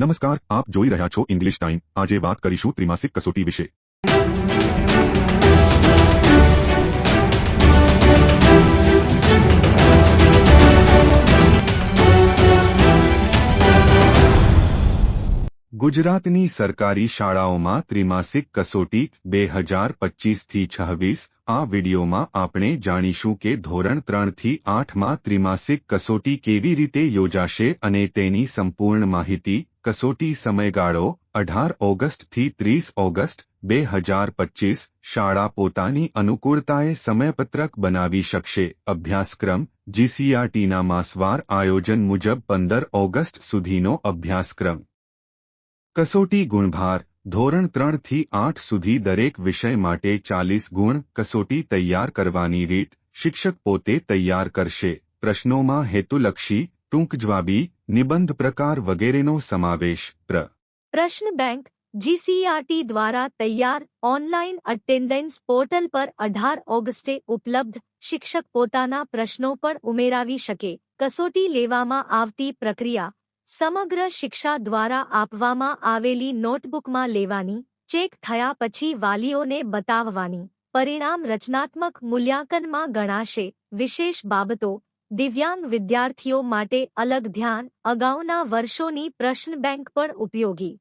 નમસ્કાર આપ જોઈ રહ્યા છો ઇંગ્લિશ ટાઈમ આજે વાત કરીશું ત્રિમાસિક કસોટી વિશે. ગુજરાતની સરકારી શાળાઓમાં ત્રિમાસિક કસોટી બે હજાર પચીસથી છવ્વીસ, આ વિડીયોમાં આપણે જાણીશું કે ધોરણ ત્રણથી આઠમાં ત્રિમાસિક કસોટી કેવી રીતે યોજાશે અને તેની સંપૂર્ણ માહિતી કસોટી સમયગાળો અઢાર ઓગસ્ટથી ત્રીસ ઓગસ્ટ બે હજાર પચીસ શાળા પોતાની અનુકૂળતાએ સમયપત્રક બનાવી શકશે. અભ્યાસક્રમ જીસીઆરટીના માસવાર આયોજન મુજબ પંદર ઓગસ્ટ સુધીનો અભ્યાસક્રમ. કસોટી ગુણભાર, ધોરણ ત્રણથી આઠ સુધી દરેક વિષય માટે ચાલીસ ગુણ કસોટી તૈયાર કરવાની રીત શિક્ષક પોતે તૈયાર કરશે. પ્રશ્નોમાં હેતુલક્ષી ટૂંક જવાબી નિબંધ પ્રકાર વગેરેનો સમાવેશ. પ્ર. પ્રશ્ન બેંક, જીસીઆરટી દ્વારા તૈયાર ઓનલાઈન અટેન્ડન્સ પોર્ટલ પર અઢાર ઓગસ્ટે ઉપલબ્ધ શિક્ષક પોતાના પ્રશ્નો પણ ઉમેરાવી શકે. કસોટી લેવામાં આવતી પ્રક્રિયા સમગ્ર શિક્ષા દ્વારા આપવામાં આવેલી નોટબુકમાં લેવાની, ચેક થયા પછી વાલીઓને બતાવવાની, પરિણામ રચનાત્મક મૂલ્યાંકનમાં ગણાશે. વિશેષ બાબતો, દિવ્યાંગ વિદ્યાર્થીઓ માટે અલગ ધ્યાન, અગાઉના વર્ષોની પ્રશ્ન બેંક પણ ઉપયોગી.